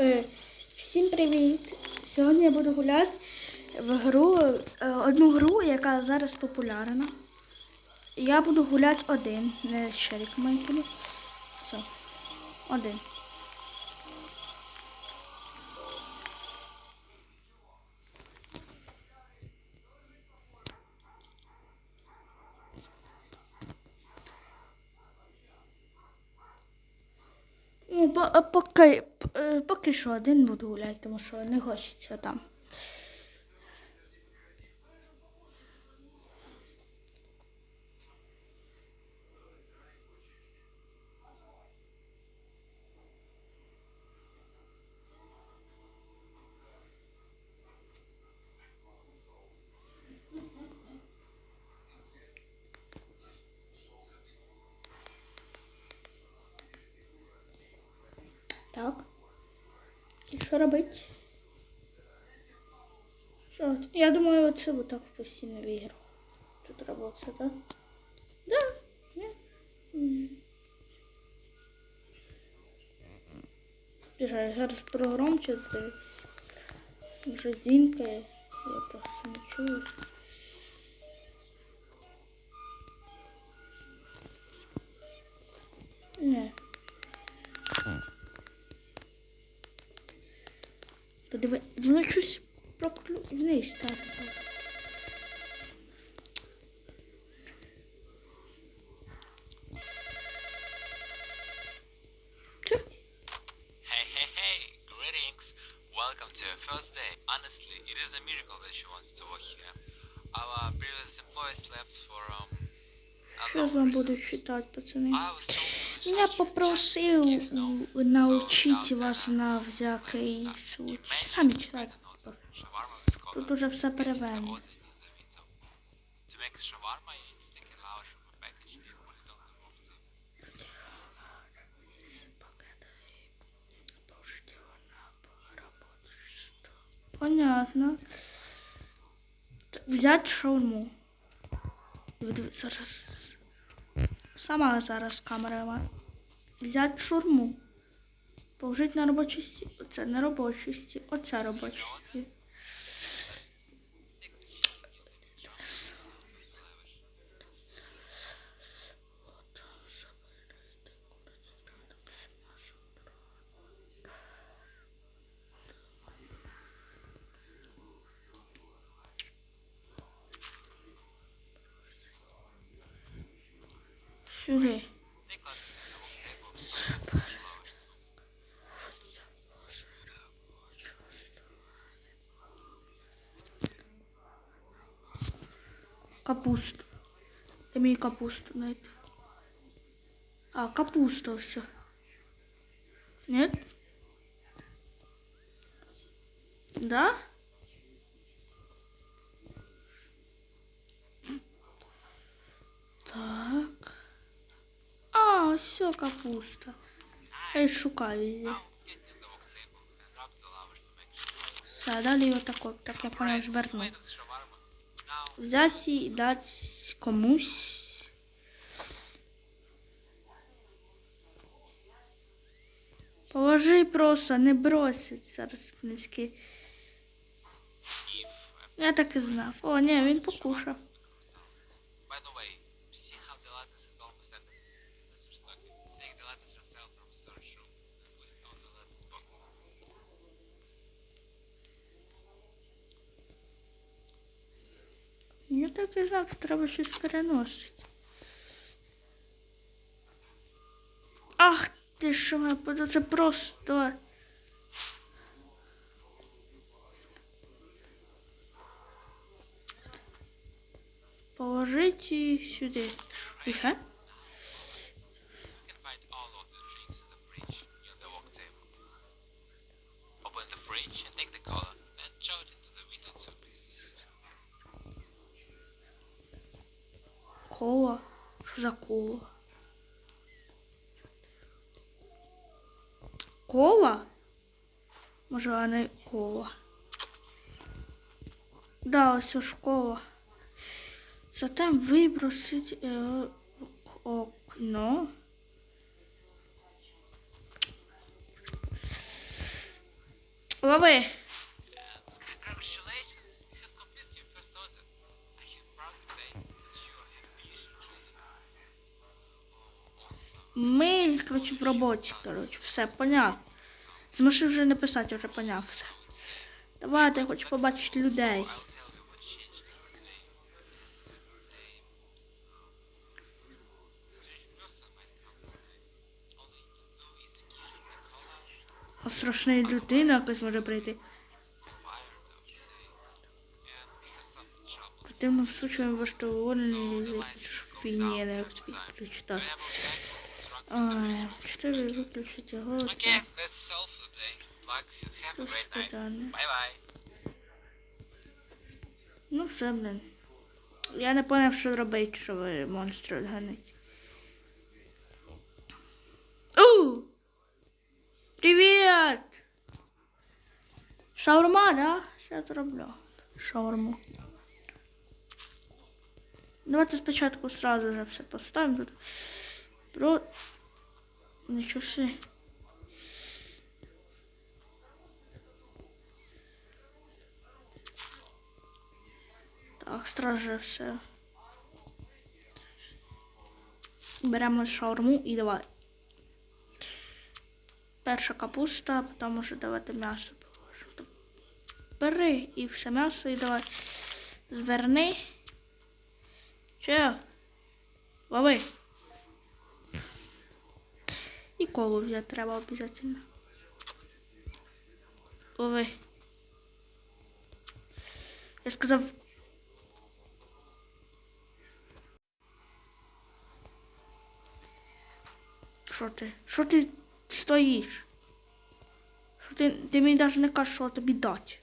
Е, Всім привіт! Сьогодні я буду гуляти в гру, е, одну гру, яка зараз популярна. Я буду гуляти один, не з шариками якими. Все. Один. Ну, е, е, поки що один буду гуляти, тому що не хочеться там. Так. Що робити? Що? Я думаю, оце вот так постійно виграв. Тут оце, так? Да. Ні? М. Біжа, я зараз прогромче здаю. Вже дзінькає. Я просто не чую. Подиви, воно щось проклю... вниз так. Welcome to your first day. Honestly, it is a miracle that you wanted to work here. Our previous employees left for um. Що з вам буду читати, пацани? I was told to Я research попросив научити вас на всякий случай. Самі читайте. With. Тут уже все table. Понятно. Взять шаурму. Зараз. Сама зараз камера. Взять шаурму. Положити на робочий стіл. Оце не робочий. Оце робочий стіл. Сюди. Капусту. Ти мені капусту знайти. А, капуста все. Нет? Да? Так. А, все, капуста. Я шукаю її. Все, далі отако, так я понял, зверну. Взяти і дати комусь. Положи просто, не бросить зараз низькі. if Я так і знав. О, ні, він покушав. Так і знав, що треба щось переносити. Ах ти що, я буду це просто. Положить і сюди. І все? You can find all of the drinks in the fridge near the work table. Open the fridge and take the cola, then throw it into the window soup. Кола. За кола? Може, а не кола. Да, ось ось кола. Затем вибросить е, окно. Лови. And congratulations, you have completed your first order. I am proud to say that you have finished training. Oh, awesome. Ми, коротше, в роботі, коротше, все, поняв. Зможу вже не писати, вже поняв все. Давайте, я хочу побачити людей. А страшна людина якась може прийти. trouble. Противним случаєм влаштований за фіні, як тобі прочитати. Ай, чотири виключити його. Okay, that's all for today. Luck, have a great night. Bye bye. Ну все, блин. Я не поняв, що робити, що ви монстри ганить. У! Привіт! Шаурма, да? Я роблю? Шаурму. Давайте спочатку сразу же все поставимо тут. Про... Нічого си. Так, сразу же все. Беремо шаурму і давай. Перша капуста, потім уже давати м'ясо положимо. Бери і все м'ясо і давай. Зверни. Че? Лови. І колу взяти треба обов'язково. Лови. Я сказав. Що ти? Що ти стоїш? Що ти, ти мені навіть не кажеш, що тобі дати.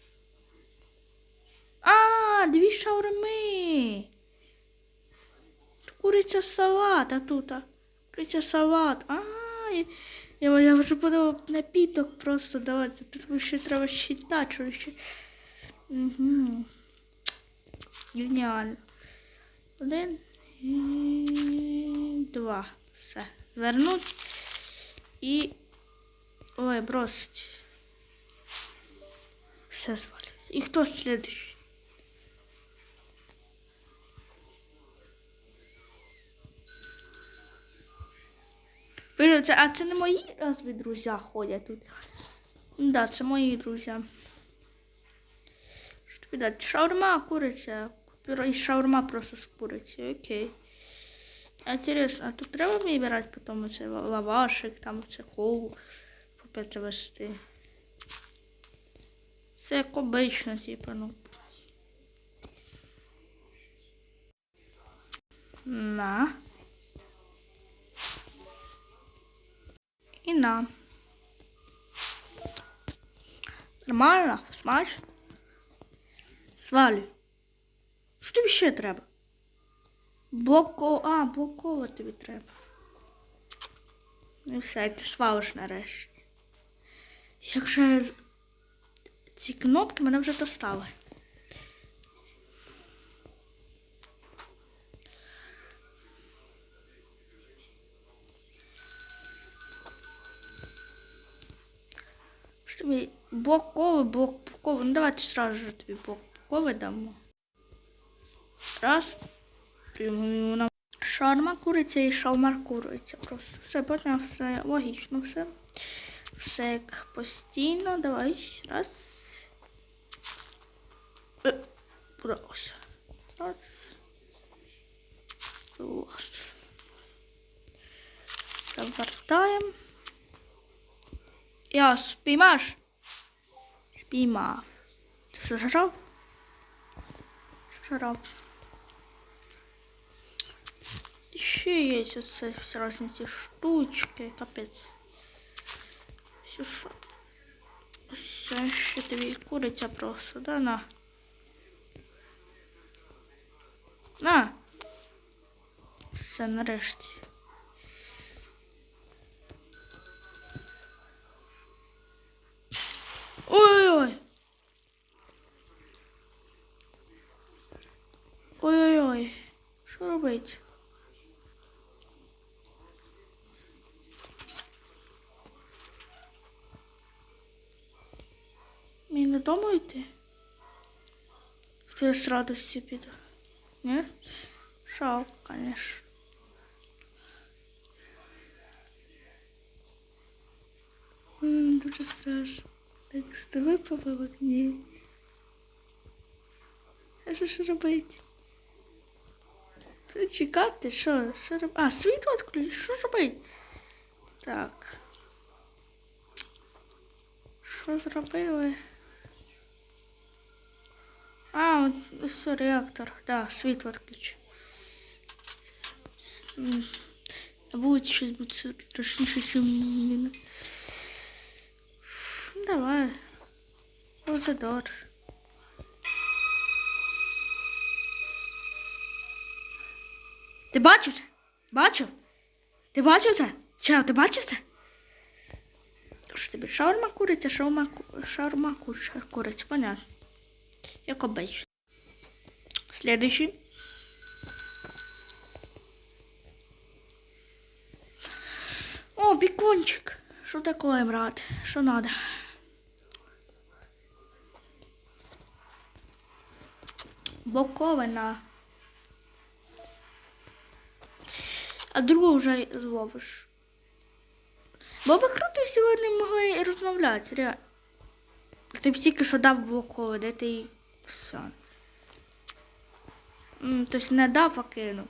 А, дві шаурми. Куриця салат, а тут. Куриця салат. А, я, я, я вже подумав напіток просто давати. Тут ще треба считати, що. Угу. Геніально. Один два. Все. Звернуть і. Ой, бросить. Все звали. І хто слідуючий? Боже, а це не мої разві друзі ходять тут? Да, це мої друзі. Що тобі дати? Шаурма, куриця. І шаурма просто з куриці, окей. А Интересно, а тут треба вибирати потім це лавашик, там це колу, це вести. Це як обично, типу, ну. На. І на. Нормально? Смач? Свалю. Що тобі ще треба? Боко... А, блокова тобі треба. Ну все, ти свалиш нарешті. Якщо ці кнопки мене вже достали. Що блоковий, блок блоковий. Ну давайте сразу же тобі блок блоковий дамо. Раз. Шарма куриця і шаумар куриця. Просто все потім все логічно, все. Все як постійно. Давай. Раз. Подалося. Раз. Клас. Завертаємо. Я спіймаш? Спіймав. Ти зажав? Зажав. Ще є оце всі різні ці штучки, капець. Все що. Все ще тобі куриця просто, да, на. На. Все, нарешті. Ой-ой-ой. Ой-ой-ой. Що робить? додому йти? Це я з радостю піду. Ні? Жалко, конечно. М, Дуже страшно. Так стови по вікні. А що ж робити? Чекати? Що? Що робити? А, світло відключити? Що робити? Так. Що зробили? А, ось реактор. Да, світло відключив. М, Буде щось буде страшніше, ніж міна. Ну, Давай. Ти бачив це? Бачив? Ти бачив це? Чав, ти бачив? Що тобі шаурма куриця, шаурма, шаурма куриця, понятно. Як обично. Следующий. О, бекончик. Что такое, брат? Что надо? Боковина. А другу вже зловиш. Би круто, не могли розмовляти, реально. Ти б тільки що дав бокову, де ти все. Тобто не дав, а кинув.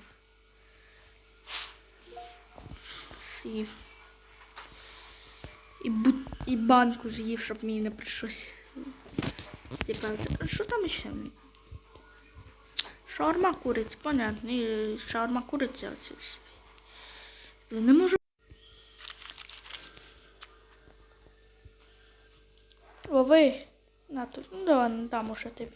З'їв. І, бут... і банку з'їв, щоб мені не прийшлось. Типа, що там ще? Шаурма куриця, понятно. І шаурма куриця оці всі. Не можу. Лови. На тут. Ну давай, ну, дам уже тобі.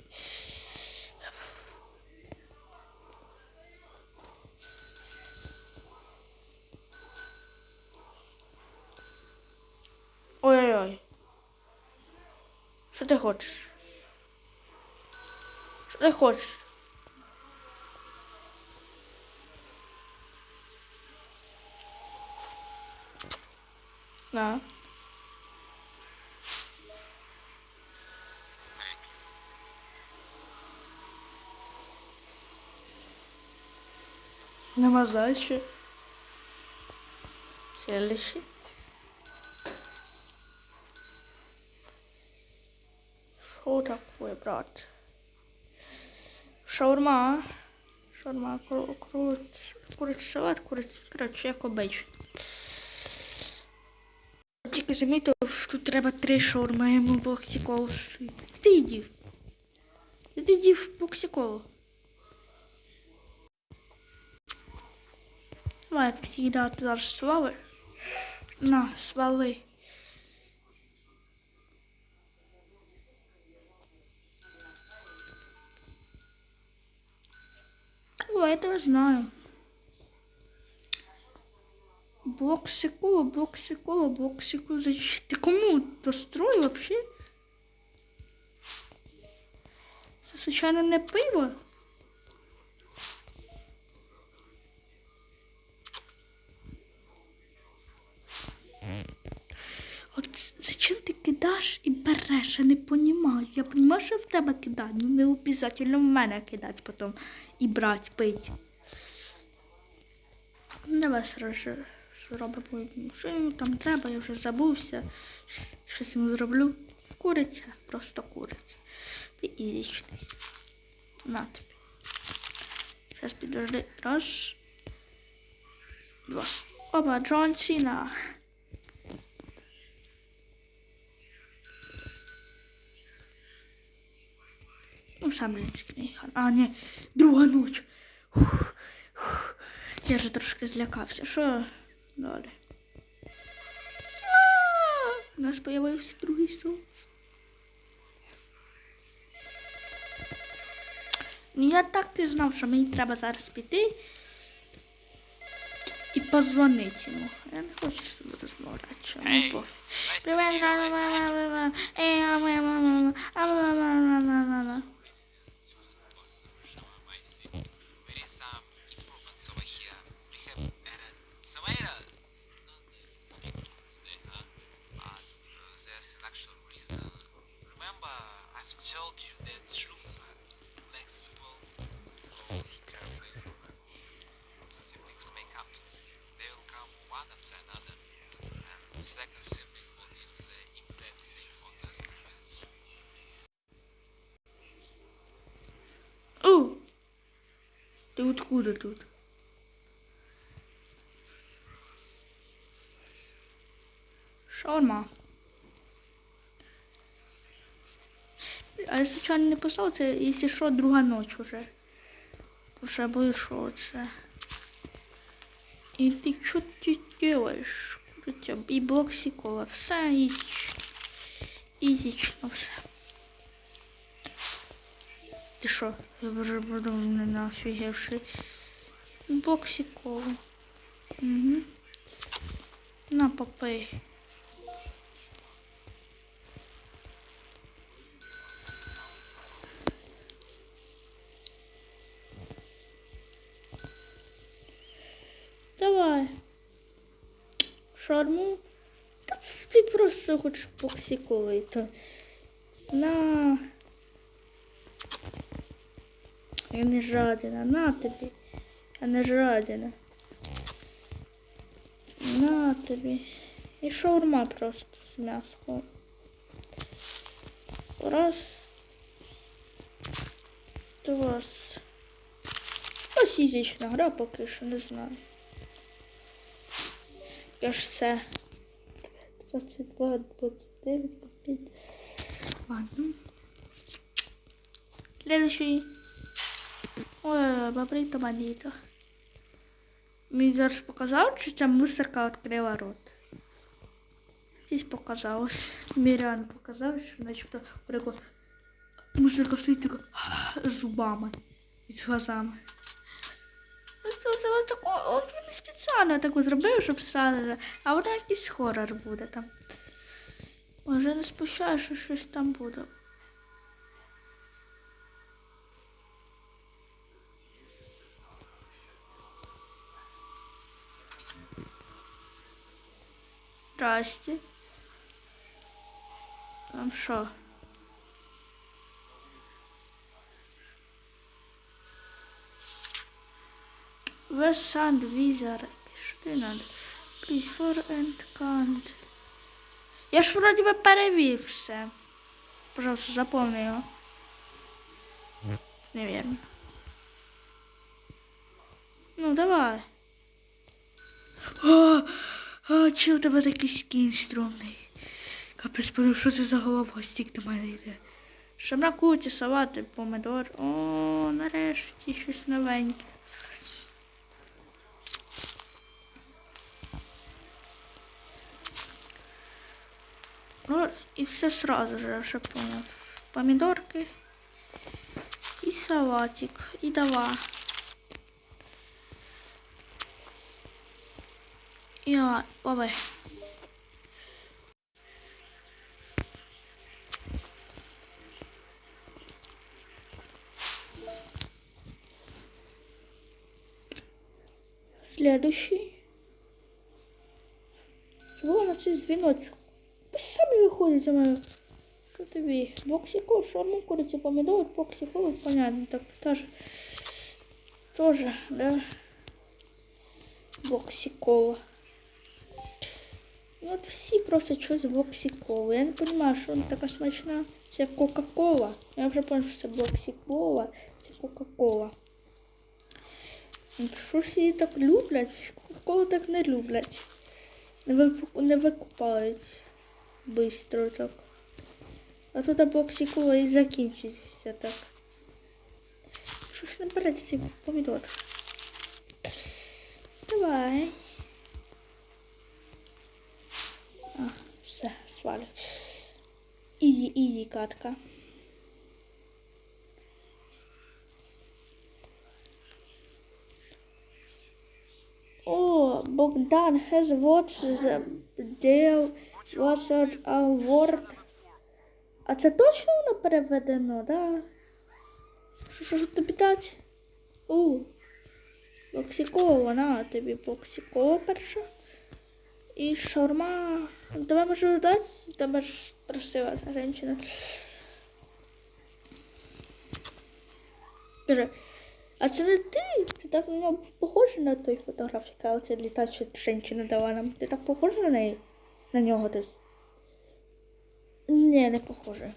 Ой-ой-ой. Що ти хочеш? Що ти хочеш? На. Нема задачи. Следующий. Что такое, брат? Шаурма. Шаурма, куриць, куриця салат, куриця, коротше, як обично. Тільки замітив, тут треба три шаурми, йому боксі коло стоїть. Ти їдів. Ти їдів боксі коло. Давай, як завжди, ти зараз свали. На, свали. О, я этого знаю. Боксику, боксику. Зачем? Ты кому дострой вообще? Це, случайно, не пиво? От зачем ти і не розумію. Я розумію, що в тебе кидати, ну не обов'язково в мене кидати потім і брати, пити. Ну, Давай сразу зробимо. Що йому там треба, я вже забувся. Щось йому зроблю. Куриця, просто куриця. Ти ізічний. На тобі. Зараз підожди. Раз. Два. Опа, Джон Сіна. Ну, сам Лінський хан. А, ні, друга ніч. Фух, фух. Я вже трошки злякався. Що далі? У нас появився другий соус. Ну, я так і знав, що мені треба зараз піти і позвонити йому. Я не хочу з тобою розмовляти. що мені пофіг. Ты откуда тут? Шаурма. А я случайно не писав, це, якщо що, друга ніч уже. Боюсь, що це. І ти що ти? Куриця, і блоксикова. Все ізіч. Ізічно все. Ти що? Я вже буду не нафігевший. Боксикову. Угу. На попий. Давай. Шарму. Та ти просто хочеш боксиковий, то. На. Я не жадина. На тобі. Я не жадина. На тобі. І шаурма просто з м'яском. Раз. Два. Ось фізична гра поки що не знаю. Я ж це. 22, 29, 25. Ладно. Следующий. Ой, бобрito бандito. Мені зараз показав, що ця мусорка відкрила рот. Десь показалось. Мірян показав, що начебто прикол. Мусорка стоїть така зубами і з глазами. Це, це, тако, от він спеціально таку зробив, щоб сразу, а воно якийсь хорор буде там. Може не спущаю, що щось там буде. Здрасте. Там що? West Sand Visa. Що ти надо? Please for and can't. Я ж вроді би перевів все. Пожалуйста, запомни його. Невірно. Ну, давай. а, чи у тебе такий скін стрьомний? Капець, понял, що це за голова стік до мене йде? Шамна куті, салати, помидор. О, нарешті щось новеньке. Раз, и все сразу же, я чтоб понял. Помидорки и салатик. И давай. И давай, лови. Следующий. Чего на цей дзвіночок? Пусть самі виходять у мене. Що тобі? Боксиков, шарму, куриця, помідор, боксиков, понятно, так теж. Тоже, да? Боксикова. Ну от всі просять щось боксикове. Я не розумію, що вона така смачна. Це Кока-Кола. Я вже пам'ятаю, що це боксикова, це Кока-Кола. Ну, Що ж її так люблять? Кока-Колу так не люблять. Не, вип- не викупають быстро так. А тут боксикова і закінчиться так. Що ж не береться цей помідор? Давай. А, свалю. Ізі, ізі, катка. О, Богдан has watched the deal What's award. А це точно воно переведено, да? Що, що ж тобі дати? У. Боксикова, на тобі боксикова перша. І шаурма. Давай можу дати, тебе ж красива ця жінка. Каже, а це не ти? Ти так на нього похожий на той фотограф, яка оця літача жінка дала нам. Ти так похожа на неї? На нього десь? Ні, не похоже.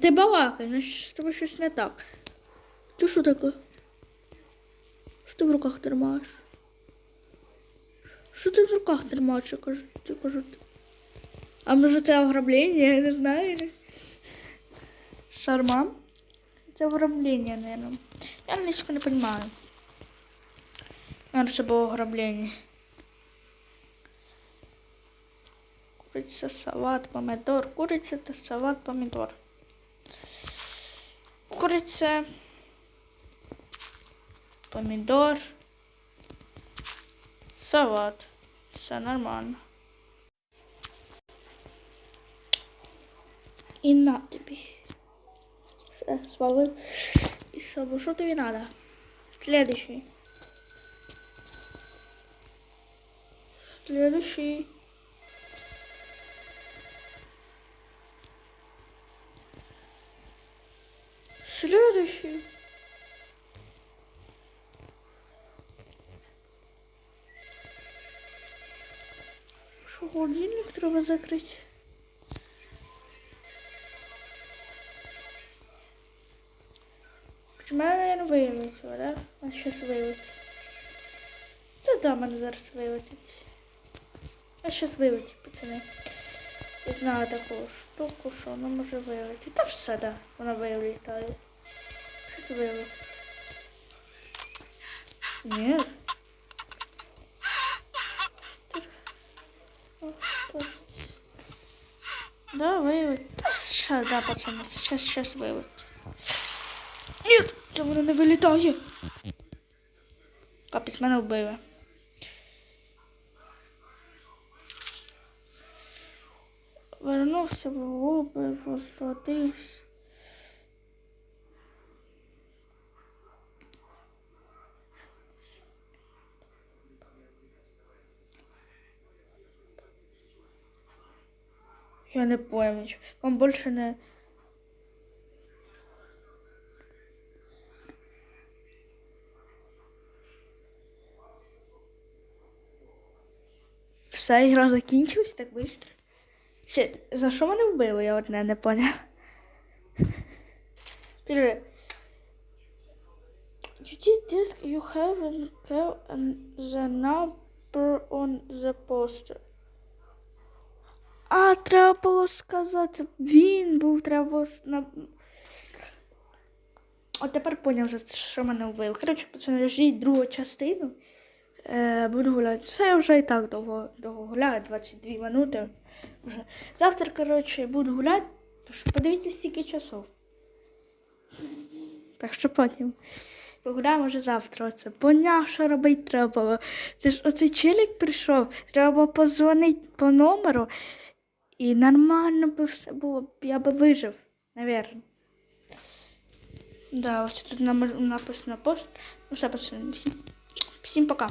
Ти балакай, значить з тобою щось не так. Ти що таке? Що ти в руках тримаєш? Що ти в руках тримаєш? Я кажу, ти кажу. А може це ограблення? Я не знаю. Шарман? Це ограблення, наверное. Я англійську не понимаю. Наверное, це було ограблення. Куриця, салат, помидор. Куриця та салат, помидор. Куриця. Помидор. Салат. Все нормально. І на тобі. Все, свалив. І собі, що тобі надо? Следующий. Следующий. Следующий. Що, холодильник треба закрити? Почему мене, наверное, виявиться, да? А щас виявиться. Це да, мене зараз виявить. А щас виявить, пацани. Я знаю таку штуку, що вона може виявити. Та все, да, вона виявляє. Щас виявиться. Ні. Да, виявить. Та ще, да, пацани, щас, щас виявить. Ні, це воно не вилітає. Капець мене вбили. Вернувся в лоби, возвратився. Я не ничего. Вам больше не... Вся ігра закінчилась так швидко. Ще, за що мене вбили, я одне не поняв. Пише. Did disk you have the number on the poster. А, треба було сказати. Він був, треба було. От тепер поняв, за що мене вбив. Коротше, пацани, ждіть другу частину. Е, буду гуляти. Я вже і так довго, довго гуляю, 22 минути. Вже. Завтра, коротше, буду гуляти. Подивіться, стільки часов. Так що потім. Погуляємо вже завтра. Оце. Поняв, що робити треба. Це ж оцей челік прийшов. Треба позвонити по номеру. І нормально би все було. Я би вижив, навірно. Да, ось тут написано пост. Ну все, пацани, всім, всім пока.